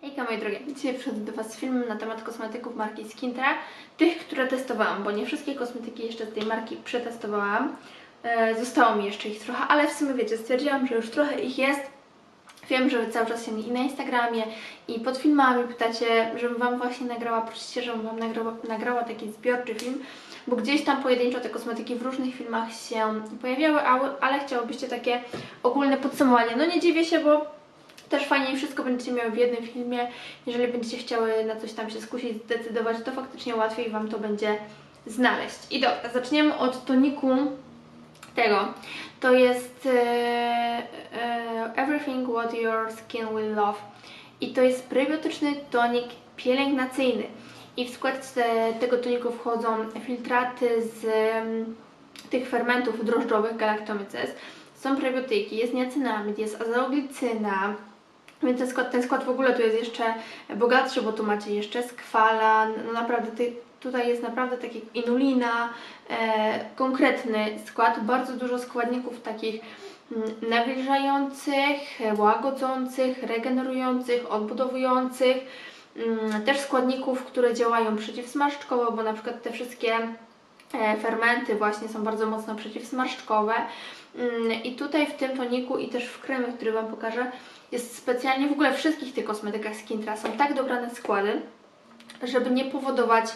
Hejka moje drogie, dzisiaj przychodzę do Was z filmem na temat kosmetyków marki Skintra, tych, które testowałam, bo nie wszystkie kosmetyki jeszcze z tej marki przetestowałam. E, zostało mi jeszcze ich trochę, ale w sumie wiecie, stwierdziłam, że już trochę ich jest. Wiem, że Wy cały czas się i na Instagramie, i pod filmami pytacie, żebym Wam właśnie nagrała, prosicie, żebym Wam nagrała, nagrała taki zbiorczy film, bo gdzieś tam pojedynczo te kosmetyki w różnych filmach się pojawiały, ale chciałobyście takie ogólne podsumowanie. No nie dziwię się, bo też fajnie wszystko będziecie miały w jednym filmie. Jeżeli będziecie chciały na coś tam się skusić, zdecydować, to faktycznie łatwiej Wam to będzie znaleźć. I dobra, zaczniemy od toniku tego. To jest e, e, Everything What Your Skin Will Love. I to jest prebiotyczny tonik pielęgnacyjny. I w skład te, tego toniku wchodzą filtraty z tych fermentów drożdżowych galactomyces. Są prebiotyki, jest niacinamid, jest azaoglicyna, więc ten skład, ten skład w ogóle tu jest jeszcze bogatszy, bo tu macie jeszcze skwala, no naprawdę ty, tutaj jest naprawdę taki inulina, e, konkretny skład, bardzo dużo składników takich mm, nawilżających, łagodzących, regenerujących, odbudowujących, mm, też składników, które działają przeciwsmarszczkowo, bo na przykład te wszystkie fermenty właśnie są bardzo mocno przeciwsmarszczkowe. Mm, I tutaj w tym toniku i też w kremie, który Wam pokażę, jest specjalnie w ogóle wszystkich tych kosmetykach Skintra są tak dobrane składy, żeby nie powodować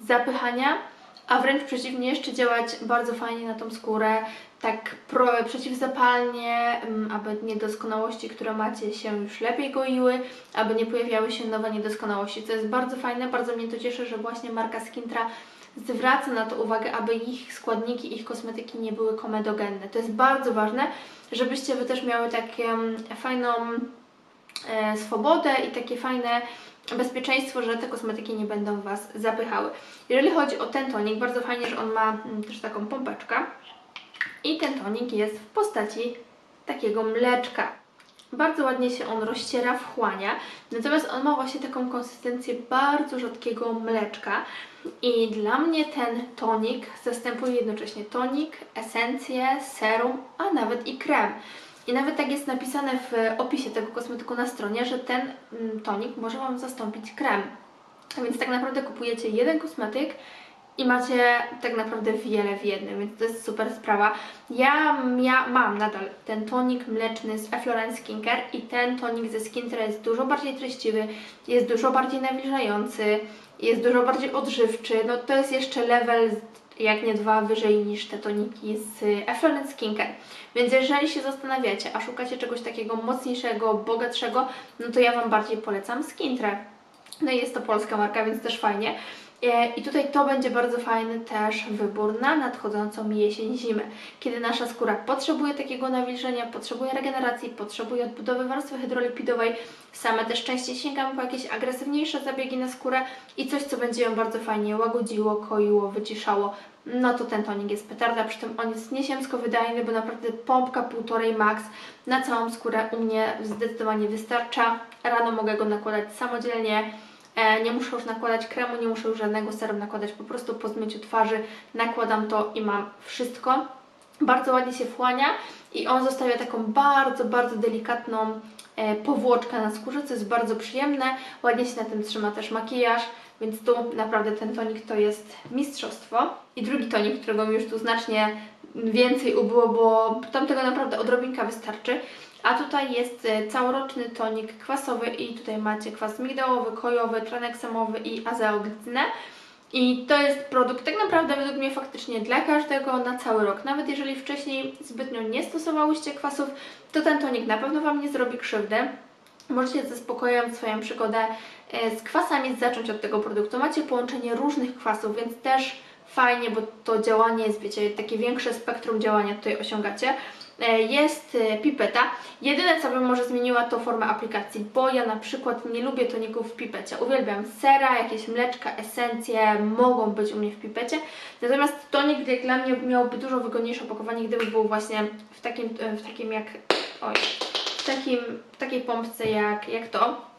zapychania, a wręcz przeciwnie, jeszcze działać bardzo fajnie na tą skórę, tak pro, przeciwzapalnie, mm, aby niedoskonałości, które macie się już lepiej goiły, aby nie pojawiały się nowe niedoskonałości, co jest bardzo fajne, bardzo mnie to cieszy, że właśnie marka Skintra zwraca na to uwagę, aby ich składniki, ich kosmetyki nie były komedogenne. To jest bardzo ważne, żebyście Wy też miały taką fajną e, swobodę i takie fajne bezpieczeństwo, że te kosmetyki nie będą Was zapychały. Jeżeli chodzi o ten tonik, bardzo fajnie, że on ma mm, też taką pompeczkę i ten tonik jest w postaci takiego mleczka. Bardzo ładnie się on rozciera, wchłania, natomiast on ma właśnie taką konsystencję bardzo rzadkiego mleczka i dla mnie ten tonik zastępuje jednocześnie tonik, esencję, serum, a nawet i krem. I nawet tak jest napisane w opisie tego kosmetyku na stronie, że ten mm, tonik może Wam zastąpić krem. A więc tak naprawdę kupujecie jeden kosmetyk i macie tak naprawdę wiele w jednym, więc to jest super sprawa. Ja, ja mam nadal ten tonik mleczny z Efflorence Skincare i ten tonik ze Skintra jest dużo bardziej treściwy, jest dużo bardziej nawilżający, jest dużo bardziej odżywczy. No to jest jeszcze level jak nie dwa wyżej niż te toniki z Efflorence Skincare. Więc jeżeli się zastanawiacie, a szukacie czegoś takiego mocniejszego, bogatszego, no to ja Wam bardziej polecam Skintrę. No i jest to polska marka, więc też fajnie. E, I tutaj to będzie bardzo fajny też wybór na nadchodzącą jesień, zimę, kiedy nasza skóra potrzebuje takiego nawilżenia, potrzebuje regeneracji, potrzebuje odbudowy warstwy hydrolipidowej. Same też częściej sięgamy po jakieś agresywniejsze zabiegi na skórę i coś, co będzie ją bardzo fajnie łagodziło, koiło, wyciszało. No to ten tonik jest petarda, przy tym on jest niesiemsko wydajny, bo naprawdę pompka półtorej max na całą skórę u mnie zdecydowanie wystarcza. Rano mogę go nakładać samodzielnie. E, nie muszę już nakładać kremu, nie muszę już żadnego serum nakładać, po prostu po zmyciu twarzy nakładam to i mam wszystko. Bardzo ładnie się wchłania i on zostawia taką bardzo, bardzo delikatną e, powłoczkę na skórze, co jest bardzo przyjemne. Ładnie się na tym trzyma też makijaż, więc tu naprawdę ten tonik to jest mistrzostwo. I drugi tonik, którego mi już tu znacznie więcej ubyło, bo tamtego naprawdę odrobinka wystarczy. A tutaj jest e, całoroczny tonik kwasowy i tutaj macie kwas migdałowy, kojowy, traneksamowy i azeoglicynę. I to jest produkt tak naprawdę według mnie faktycznie dla każdego na cały rok. Nawet jeżeli wcześniej zbytnio nie stosowałyście kwasów, to ten tonik na pewno Wam nie zrobi krzywdy. Możecie ze spokojem swoją przygodę e, z kwasami zacząć od tego produktu. Macie połączenie różnych kwasów, więc też fajnie, bo to działanie jest, wiecie, takie większe spektrum działania tutaj osiągacie. E, Jest e, pipeta. Jedyne co bym może zmieniła to formę aplikacji, bo ja na przykład nie lubię toników w pipecie. Uwielbiam sera, jakieś mleczka, esencje mogą być u mnie w pipecie. Natomiast tonik dla mnie miałby dużo wygodniejsze opakowanie, gdyby był właśnie w takim, e, w takim jak... Oj, w, takim, w takiej pompce jak, jak to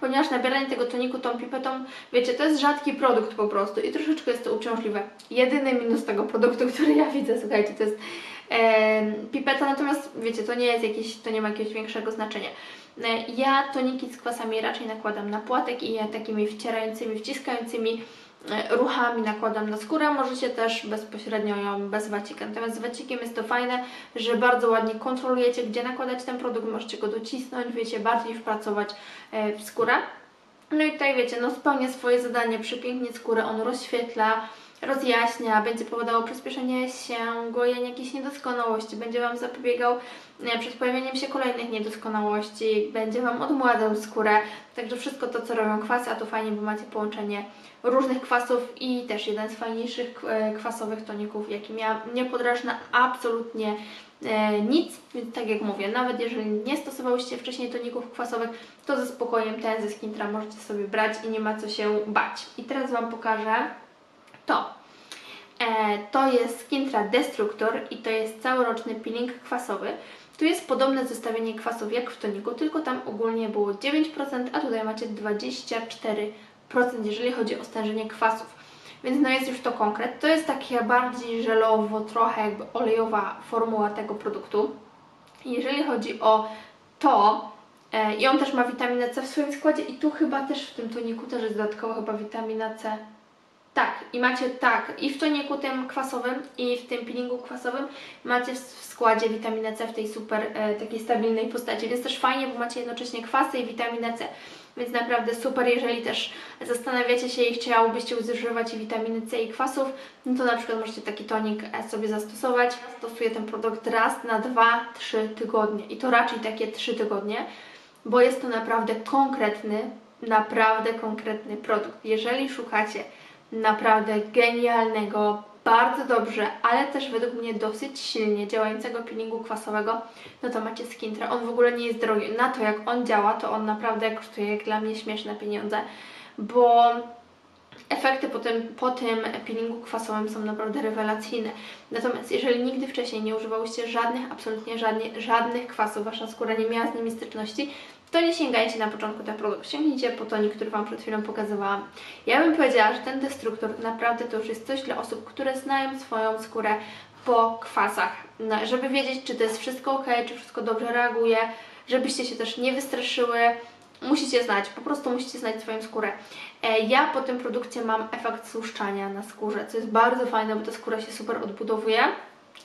ponieważ nabieranie tego toniku tą pipetą, wiecie, to jest rzadki produkt po prostu i troszeczkę jest to uciążliwe. Jedyny minus tego produktu, który ja widzę, słuchajcie, to jest em, pipeta, natomiast wiecie, to nie jest jakieś, to nie ma jakiegoś większego znaczenia. E, Ja toniki z kwasami raczej nakładam na płatek i je takimi wcierającymi, wciskającymi e, ruchami nakładam na skórę. Możecie też bezpośrednio ją bez wacika. Natomiast z wacikiem jest to fajne, że bardzo ładnie kontrolujecie, gdzie nakładać ten produkt. Możecie go docisnąć, wiecie, bardziej wpracować e, w skórę. No i tutaj wiecie, no spełnia swoje zadanie, przepięknie skórę, on rozświetla, rozjaśnia, będzie powodował przyspieszenie się, gojenie jakichś niedoskonałości, będzie Wam zapobiegał e, przed pojawieniem się kolejnych niedoskonałości, będzie Wam odmładzał skórę, także wszystko to, co robią kwasy, a to fajnie, bo macie połączenie różnych kwasów i też jeden z fajniejszych e, kwasowych toników, jaki miałam, nie podrażna absolutnie e, nic, więc tak jak mówię, nawet jeżeli nie stosowałyście wcześniej toników kwasowych, to ze spokojem ten ze Skintra możecie sobie brać i nie ma co się bać. I teraz Wam pokażę to. E, to jest Skintra Destructor i to jest całoroczny peeling kwasowy. Tu jest podobne zestawienie kwasów jak w toniku, tylko tam ogólnie było 9%, a tutaj macie 24%, jeżeli chodzi o stężenie kwasów. Więc no jest już to konkret. To jest takie bardziej żelowo, trochę jakby olejowa formuła tego produktu. Jeżeli chodzi o to, e, i on też ma witaminę C w swoim składzie i tu chyba też w tym toniku też jest dodatkowo chyba witamina C. Tak, i macie tak, i w toniku tym kwasowym, i w tym peelingu kwasowym macie w składzie witaminę C w tej super e, takiej stabilnej postaci, więc też fajnie, bo macie jednocześnie kwasy i witaminę C. Więc naprawdę super, jeżeli też zastanawiacie się i chciałobyście używać witaminy C i kwasów, no to na przykład możecie taki tonik e, sobie zastosować. Stosuję ten produkt raz na 2-3 tygodnie i to raczej takie 3 tygodnie, bo jest to naprawdę konkretny, naprawdę konkretny produkt. Jeżeli szukacie naprawdę genialnego, bardzo dobrze, ale też według mnie dosyć silnie działającego peelingu kwasowego, no to macie Skintra. On w ogóle nie jest drogi. Na to jak on działa, to on naprawdę kosztuje jak dla mnie śmieszne pieniądze, bo efekty po tym, po tym peelingu kwasowym są naprawdę rewelacyjne. Natomiast jeżeli nigdy wcześniej nie używałyście żadnych, absolutnie żadnych, żadnych kwasów, wasza skóra nie miała z nimi styczności, to nie sięgajcie na początku ten produkt. Sięgnijcie po tonik, który Wam przed chwilą pokazywałam. Ja bym powiedziała, że ten destruktor naprawdę to już jest coś dla osób, które znają swoją skórę po kwasach. No, żeby wiedzieć, czy to jest wszystko ok, czy wszystko dobrze reaguje, żebyście się też nie wystraszyły. Musicie znać, po prostu musicie znać swoją skórę. E, Ja po tym produkcie mam efekt słuszczania na skórze, co jest bardzo fajne, bo ta skóra się super odbudowuje,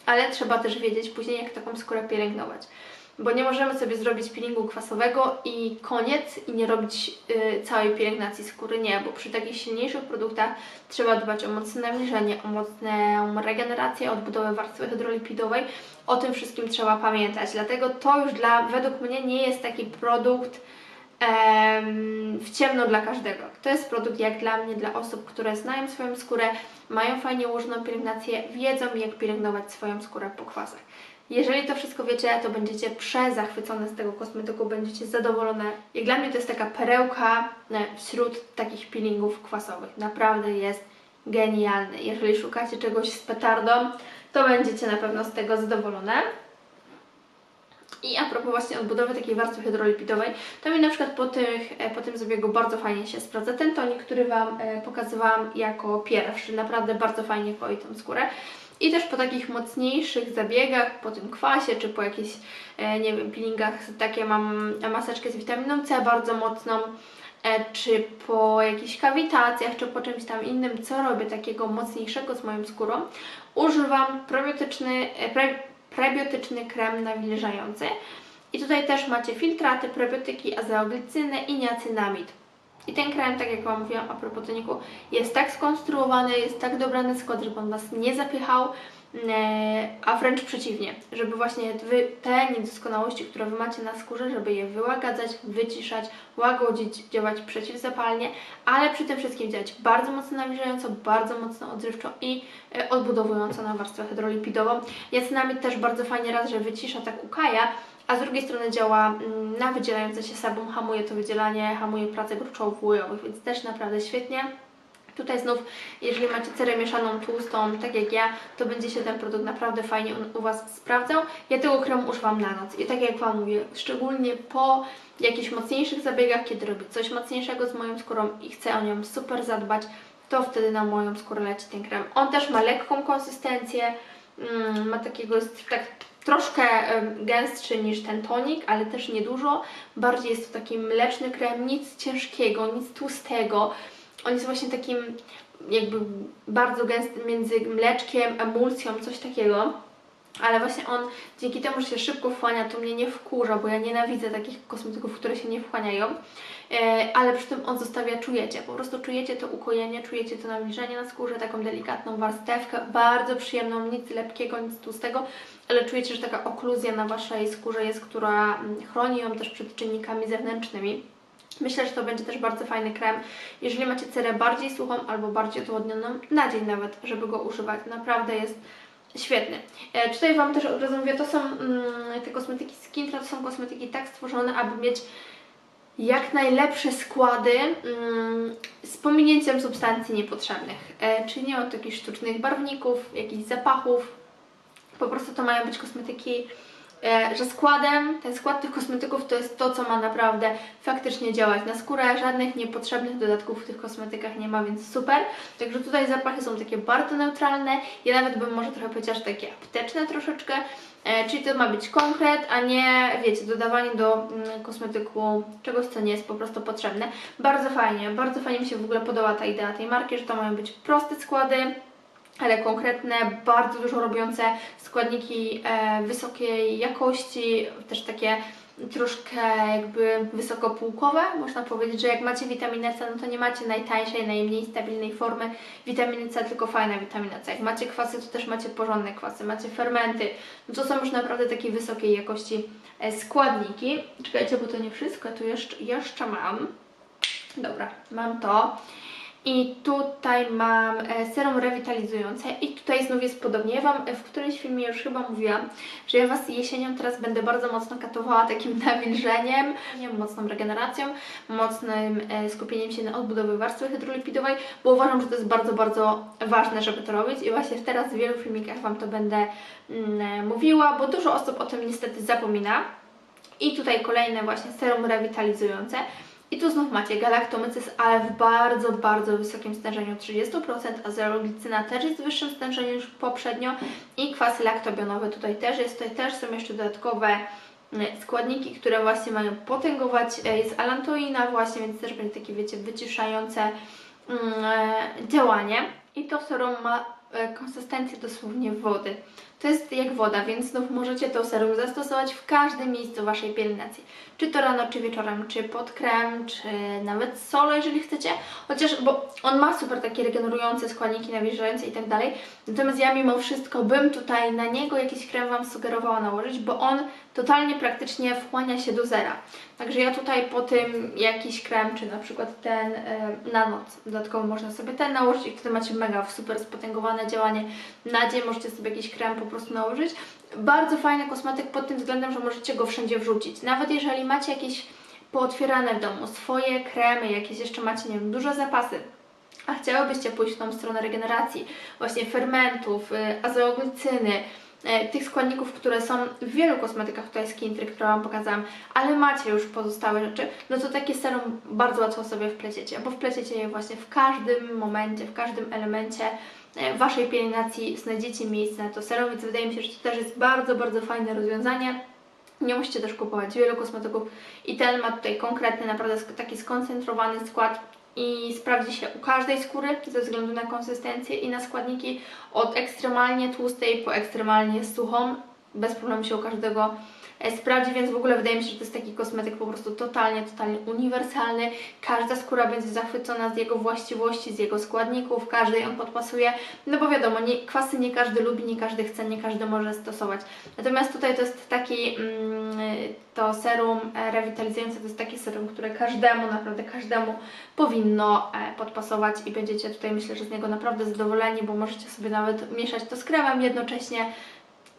ale trzeba też wiedzieć później, jak taką skórę pielęgnować. Bo nie możemy sobie zrobić peelingu kwasowego i koniec i nie robić y, całej pielęgnacji skóry. Nie, bo przy takich silniejszych produktach trzeba dbać o mocne nawilżenie, o mocną regenerację, odbudowę warstwy hydrolipidowej. O tym wszystkim trzeba pamiętać. Dlatego to już dla, według mnie nie jest taki produkt w ciemno dla każdego. To jest produkt jak dla mnie, dla osób, które znają swoją skórę, mają fajnie ułożoną pielęgnację, wiedzą jak pielęgnować swoją skórę po kwasach. Jeżeli to wszystko wiecie, to będziecie przezachwycone z tego kosmetyku, będziecie zadowolone. Jak dla mnie to jest taka perełka e, wśród takich peelingów kwasowych. Naprawdę jest genialny. Jeżeli szukacie czegoś z petardą, to będziecie na pewno z tego zadowolone. I a propos właśnie odbudowy takiej warstwy hydrolipidowej, to mi na przykład po, tych, e, po tym zabiegu bardzo fajnie się sprawdza ten tonik, który Wam e, pokazywałam jako pierwszy. Naprawdę bardzo fajnie koi tą skórę. I też po takich mocniejszych zabiegach, po tym kwasie, czy po jakichś, e, nie wiem, peelingach, takie mam maseczkę z witaminą C bardzo mocną, e, czy po jakichś kawitacjach, czy po czymś tam innym, co robię takiego mocniejszego z moją skórą, używam prebiotyczny, e, pre, prebiotyczny krem nawilżający. I tutaj też macie filtraty, prebiotyki, azeoglicyny i niacynamid. I ten krem, tak jak Wam mówiłam a propos toniku, jest tak skonstruowany, jest tak dobrany skład, żeby on Was nie zapychał, a wręcz przeciwnie, żeby właśnie te niedoskonałości, które Wy macie na skórze, żeby je wyłagadzać, wyciszać, łagodzić, działać przeciwzapalnie, ale przy tym wszystkim działać bardzo mocno nawilżająco, bardzo mocno odżywczo i e, odbudowująco na warstwę hydrolipidową. Niacynamid też bardzo fajnie raz, że wycisza, tak ukaja, a z drugiej strony działa mm, na wydzielające się sebum, hamuje to wydzielanie, hamuje pracę gruczołów łojowych, więc też naprawdę świetnie. Tutaj znów, jeżeli macie cerę mieszaną tłustą, tak jak ja, to będzie się ten produkt naprawdę fajnie u, Was sprawdzał. Ja tego kremu używam na noc i tak jak Wam mówię, szczególnie po jakichś mocniejszych zabiegach, kiedy robię coś mocniejszego z moją skórą i chcę o nią super zadbać, to wtedy na moją skórę leci ten krem. On też ma lekką konsystencję, mm, ma takiego, tak troszkę gęstszy niż ten tonik, ale też niedużo. Bardziej jest to taki mleczny krem, nic ciężkiego, nic tłustego. On jest właśnie takim jakby bardzo gęsty między mleczkiem, emulsją, coś takiego. Ale właśnie on dzięki temu, że się szybko wchłania, to mnie nie wkurza, bo ja nienawidzę takich kosmetyków, które się nie wchłaniają. E, ale przy tym on zostawia, czujecie, po prostu czujecie to ukojenie, czujecie to nawilżenie na skórze, taką delikatną warstewkę, bardzo przyjemną, nic lepkiego, nic tłustego, ale czujecie, że taka okluzja na Waszej skórze jest, która mm, chroni ją też przed czynnikami zewnętrznymi. Myślę, że to będzie też bardzo fajny krem. Jeżeli macie cerę bardziej suchą albo bardziej odwodnioną, na dzień nawet, żeby go używać. Naprawdę jest świetny. E, tutaj Wam też od razu mówię, to są mm, te kosmetyki Skintra, to są kosmetyki tak stworzone, aby mieć jak najlepsze składy mm, z pominięciem substancji niepotrzebnych. E, czyli nie tu jakichś sztucznych barwników, jakichś zapachów. Po prostu to mają być kosmetyki, że składem, ten skład tych kosmetyków to jest to, co ma naprawdę faktycznie działać na skórę. Żadnych niepotrzebnych dodatków w tych kosmetykach nie ma, więc super. Także tutaj zapachy są takie bardzo neutralne. Ja nawet bym może trochę powiedziała, że takie apteczne troszeczkę. E, czyli to ma być konkret, a nie, wiecie, dodawanie do mm, kosmetyku czegoś, co nie jest po prostu potrzebne. Bardzo fajnie, bardzo fajnie mi się w ogóle podoba ta idea tej marki, że to mają być proste składy, ale konkretne, bardzo dużo robiące składniki e, wysokiej jakości, też takie troszkę jakby wysokopółkowe. Można powiedzieć, że jak macie witaminę C, no to nie macie najtańszej, najmniej stabilnej formy witaminy C, tylko fajna witamina C. Jak macie kwasy, to też macie porządne kwasy, macie fermenty. No to są już naprawdę takiej wysokiej jakości e, składniki. Czekajcie, bo to nie wszystko, tu jeszcze, jeszcze mam. Dobra, mam to. I tutaj mam e, serum rewitalizujące i tutaj znów jest podobnie. Ja Wam w którymś filmie już chyba mówiłam, że ja Was jesienią teraz będę bardzo mocno katowała takim nawilżeniem, nie, mocną regeneracją, mocnym e, skupieniem się na odbudowie warstwy hydrolipidowej, bo uważam, że to jest bardzo, bardzo ważne, żeby to robić i właśnie teraz w wielu filmikach Wam to będę mm, e, mówiła, bo dużo osób o tym niestety zapomina. I tutaj kolejne właśnie serum rewitalizujące. I tu znów macie galaktomycys, ale w bardzo, bardzo wysokim stężeniu 30%, a zeroglicyna też jest w wyższym stężeniu niż poprzednio i kwasy laktobionowe tutaj też jest. Tutaj też są jeszcze dodatkowe mm, składniki, które właśnie mają potęgować. E, Jest alantoina właśnie, więc też będzie takie, wiecie, wyciszające mm, e, działanie. I to serum ma konsystencję dosłownie wody. To jest jak woda, więc znów możecie to serum zastosować w każdym miejscu Waszej pielęgnacji. Czy to rano, czy wieczorem, czy pod krem, czy nawet solo, jeżeli chcecie. Chociaż, bo on ma super takie regenerujące składniki, nawilżające i tak dalej. Natomiast ja mimo wszystko bym tutaj na niego jakiś krem Wam sugerowała nałożyć, bo on totalnie praktycznie wchłania się do zera. Także ja tutaj po tym jakiś krem, czy na przykład ten e, na noc, dodatkowo można sobie ten nałożyć i wtedy macie mega super spotęgowane działanie. Na dzień możecie sobie jakiś krem po prostu nałożyć. Bardzo fajny kosmetyk pod tym względem, że możecie go wszędzie wrzucić. Nawet jeżeli macie jakieś pootwierane w domu swoje kremy, jakieś jeszcze macie, nie wiem, duże zapasy, a chciałybyście pójść w tą stronę regeneracji, właśnie fermentów, y, azeoglicyny, e, tych składników, które są w wielu kosmetykach, tutaj z Kintry, które Wam pokazałam, ale macie już pozostałe rzeczy, no to takie serum bardzo łatwo sobie wpleciecie, bo wpleciecie je właśnie w każdym momencie, w każdym elemencie e, Waszej pielęgnacji, znajdziecie miejsce na to serum, więc wydaje mi się, że to też jest bardzo, bardzo fajne rozwiązanie. Nie musicie też kupować wielu kosmetyków i ten ma tutaj konkretny, naprawdę taki skoncentrowany skład i sprawdzi się u każdej skóry ze względu na konsystencję i na składniki od ekstremalnie tłustej po ekstremalnie suchą. Bez problemu się u każdego sprawdzi, więc w ogóle wydaje mi się, że to jest taki kosmetyk po prostu totalnie, totalnie uniwersalny. Każda skóra będzie zachwycona z jego właściwości, z jego składników, każdej on podpasuje. No bo wiadomo, nie, kwasy nie każdy lubi, nie każdy chce, nie każdy może stosować. Natomiast tutaj to jest taki, mm, to serum e, rewitalizujące, to jest taki serum, które każdemu, naprawdę każdemu powinno e, podpasować i będziecie tutaj myślę, że z niego naprawdę zadowoleni, bo możecie sobie nawet mieszać to z kremem jednocześnie.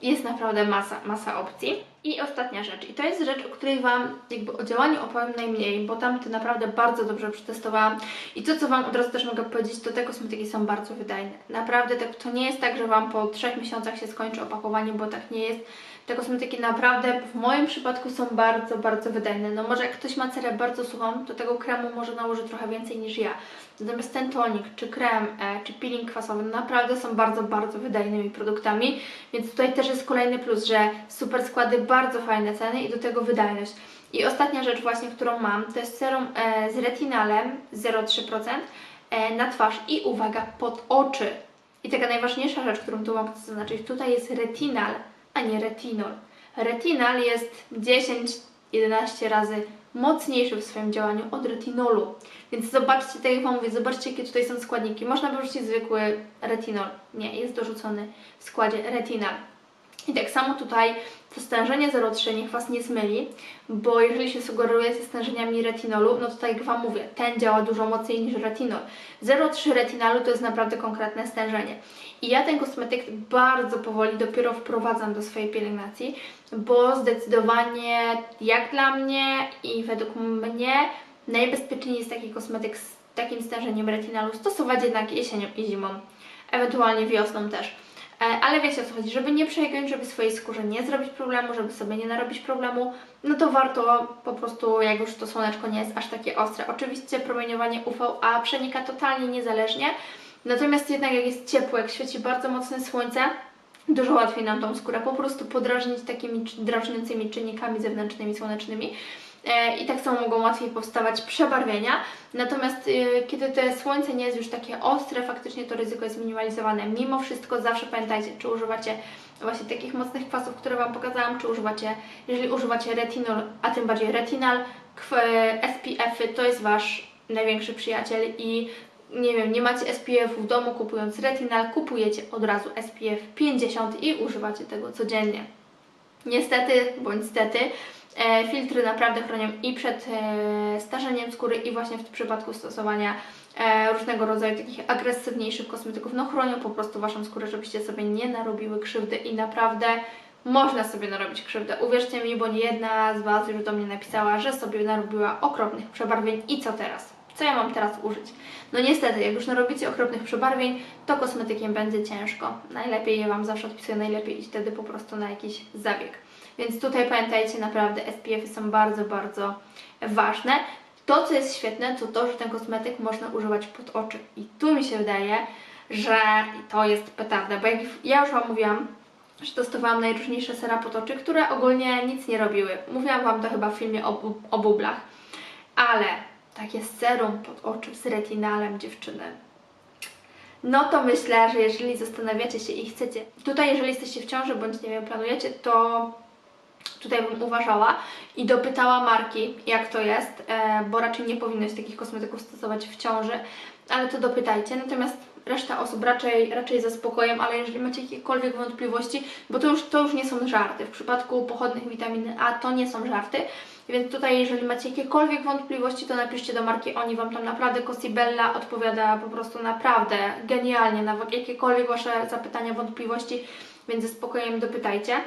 Jest naprawdę masa, masa opcji. I ostatnia rzecz, i to jest rzecz, o której Wam jakby o działaniu opowiem najmniej, bo tam to naprawdę bardzo dobrze przetestowałam. I to, co Wam od razu też mogę powiedzieć, to te kosmetyki są bardzo wydajne. Naprawdę tak, to nie jest tak, że Wam po trzech miesiącach się skończy opakowanie, bo tak nie jest. Te kosmetyki naprawdę w moim przypadku są bardzo, bardzo wydajne. No może jak ktoś ma cerę bardzo suchą, to tego kremu może nałożyć trochę więcej niż ja. Natomiast ten tonik, czy krem, e, czy peeling kwasowy naprawdę są bardzo, bardzo wydajnymi produktami, więc tutaj też jest kolejny plus, że super składy, bardzo fajne ceny i do tego wydajność. I ostatnia rzecz właśnie, którą mam, to jest serum e, z retinalem 0,3% e, na twarz i uwaga, pod oczy. I taka najważniejsza rzecz, którą tu mam zaznaczyć, tutaj jest retinal, a nie retinol. Retinal jest 10-11 razy mocniejszy w swoim działaniu od retinolu. Więc zobaczcie, tak jak Wam mówię, zobaczcie jakie tutaj są składniki. Można wyrzucić zwykły retinol. Nie, jest dorzucony w składzie retinal. I tak samo tutaj to stężenie 0,3 niech Was nie zmyli, bo jeżeli się sugeruje ze stężeniami retinolu, no to tak jak Wam mówię, ten działa dużo mocniej niż retinol. 0,3 retinalu to jest naprawdę konkretne stężenie. I ja ten kosmetyk bardzo powoli dopiero wprowadzam do swojej pielęgnacji, bo zdecydowanie jak dla mnie i według mnie najbezpieczniej jest taki kosmetyk z takim stężeniem retinalu stosować jednak jesienią i zimą, ewentualnie wiosną też. E, Ale wiecie o co chodzi, żeby nie przegiąć, żeby swojej skórze nie zrobić problemu, żeby sobie nie narobić problemu, no to warto po prostu, jak już to słoneczko nie jest aż takie ostre. Oczywiście promieniowanie UVA przenika totalnie niezależnie, natomiast jednak jak jest ciepło, jak świeci bardzo mocne słońce, dużo łatwiej nam tą skórę po prostu podrażnić takimi drażniącymi czynnikami zewnętrznymi, słonecznymi. E, I tak samo mogą łatwiej powstawać przebarwienia. Natomiast e, kiedy te słońce nie jest już takie ostre, faktycznie to ryzyko jest minimalizowane. Mimo wszystko zawsze pamiętajcie, czy używacie właśnie takich mocnych kwasów, które Wam pokazałam, czy używacie, jeżeli używacie retinol, a tym bardziej retinal, kw- SPF-y to jest Wasz największy przyjaciel i nie wiem, nie macie SPF w domu, kupując retinal, kupujecie od razu SPF 50 i używacie tego codziennie. Niestety, bądź stety, e, filtry naprawdę chronią i przed e, starzeniem skóry i właśnie w przypadku stosowania e, różnego rodzaju takich agresywniejszych kosmetyków, no chronią po prostu Waszą skórę, żebyście sobie nie narobiły krzywdy i naprawdę można sobie narobić krzywdę. Uwierzcie mi, bo nie jedna z Was już do mnie napisała, że sobie narobiła okropnych przebarwień i co teraz? Co ja mam teraz użyć? No niestety, jak już narobicie okropnych przebarwień, to kosmetykiem będzie ciężko. Najlepiej, ja Wam zawsze odpisuję, najlepiej iść wtedy po prostu na jakiś zabieg. Więc tutaj pamiętajcie, naprawdę SPF-y są bardzo, bardzo ważne. To, co jest świetne, to to, że ten kosmetyk można używać pod oczy. I tu mi się wydaje, że to jest petarda, bo jak ja już Wam mówiłam, że testowałam najróżniejsze sera pod oczy, które ogólnie nic nie robiły. Mówiłam Wam to chyba w filmie o, o bublach. Ale takie serum pod oczy z retinalem dziewczyny. No to myślę, że jeżeli zastanawiacie się i chcecie, tutaj jeżeli jesteście w ciąży bądź nie wiem, planujecie, to tutaj bym uważała i dopytała marki, jak to jest, e, bo raczej nie powinnoś takich kosmetyków stosować w ciąży, ale to dopytajcie. Natomiast reszta osób raczej, raczej ze spokojem, ale jeżeli macie jakiekolwiek wątpliwości, bo to już, to już nie są żarty. W przypadku pochodnych witaminy A to nie są żarty, więc tutaj jeżeli macie jakiekolwiek wątpliwości, to napiszcie do marki, oni Wam tam naprawdę, Cosibella odpowiada po prostu naprawdę genialnie na jakiekolwiek Wasze zapytania, wątpliwości, więc ze spokojem dopytajcie.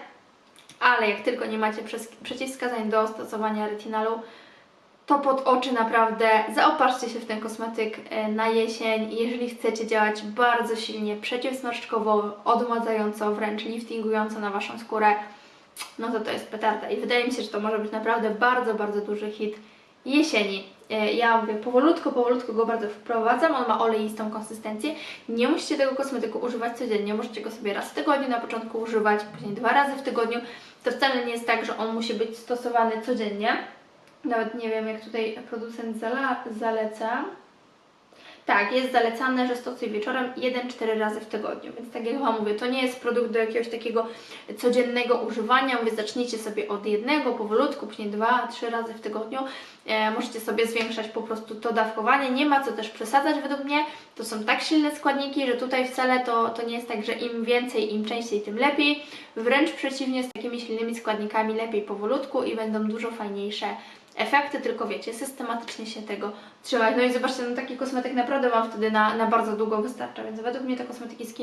Ale jak tylko nie macie przeciwwskazań do stosowania retinalu, to pod oczy naprawdę zaopatrzcie się w ten kosmetyk e, na jesień. Jeżeli chcecie działać bardzo silnie przeciwsmarszczkowo, odmładzająco, wręcz liftingująco na Waszą skórę, no to to jest petarda. I wydaje mi się, że to może być naprawdę bardzo, bardzo duży hit jesieni. E, Ja mówię, powolutku, powolutku go bardzo wprowadzam. On ma oleistą konsystencję. Nie musicie tego kosmetyku używać codziennie. Możecie go sobie raz w tygodniu na początku używać, później dwa razy w tygodniu. To wcale nie jest tak, że on musi być stosowany codziennie. Nawet nie wiem, jak tutaj producent zaleca. Tak, jest zalecane, że stosuj wieczorem 1-4 razy w tygodniu. Więc tak jak Wam mówię, to nie jest produkt do jakiegoś takiego codziennego używania. Mówię, zacznijcie sobie od jednego, powolutku, później 2-3 razy w tygodniu. E, możecie sobie zwiększać po prostu to dawkowanie. Nie ma co też przesadzać według mnie. To są tak silne składniki, że tutaj wcale to, to nie jest tak, że im więcej, im częściej, tym lepiej. Wręcz przeciwnie, z takimi silnymi składnikami lepiej powolutku i będą dużo fajniejsze efekty, tylko wiecie, systematycznie się tego trzymać. No i zobaczcie, no taki kosmetyk naprawdę Wam wtedy na, na bardzo długo wystarcza, więc według mnie te kosmetyki z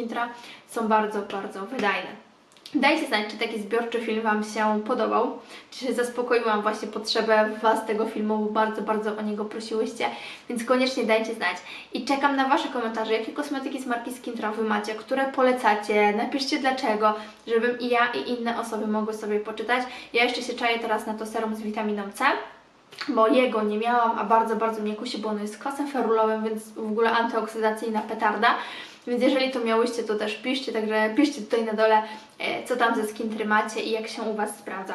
są bardzo, bardzo wydajne. Dajcie znać, czy taki zbiorczy film Wam się podobał, czy zaspokoiłam właśnie potrzebę Was tego filmu, bo bardzo, bardzo o niego prosiłyście, więc koniecznie dajcie znać. I czekam na Wasze komentarze, jakie kosmetyki z marki Skintra Wy macie, które polecacie, napiszcie dlaczego, żebym i ja i inne osoby mogły sobie poczytać. Ja jeszcze się czaję teraz na to serum z witaminą C, bo jego nie miałam, a bardzo, bardzo mnie kusi, bo ono jest kwasem ferulowym, więc w ogóle antyoksydacyjna petarda. Więc jeżeli to miałyście, to też piszcie, także piszcie tutaj na dole, e, co tam ze skintry macie i jak się u Was sprawdza.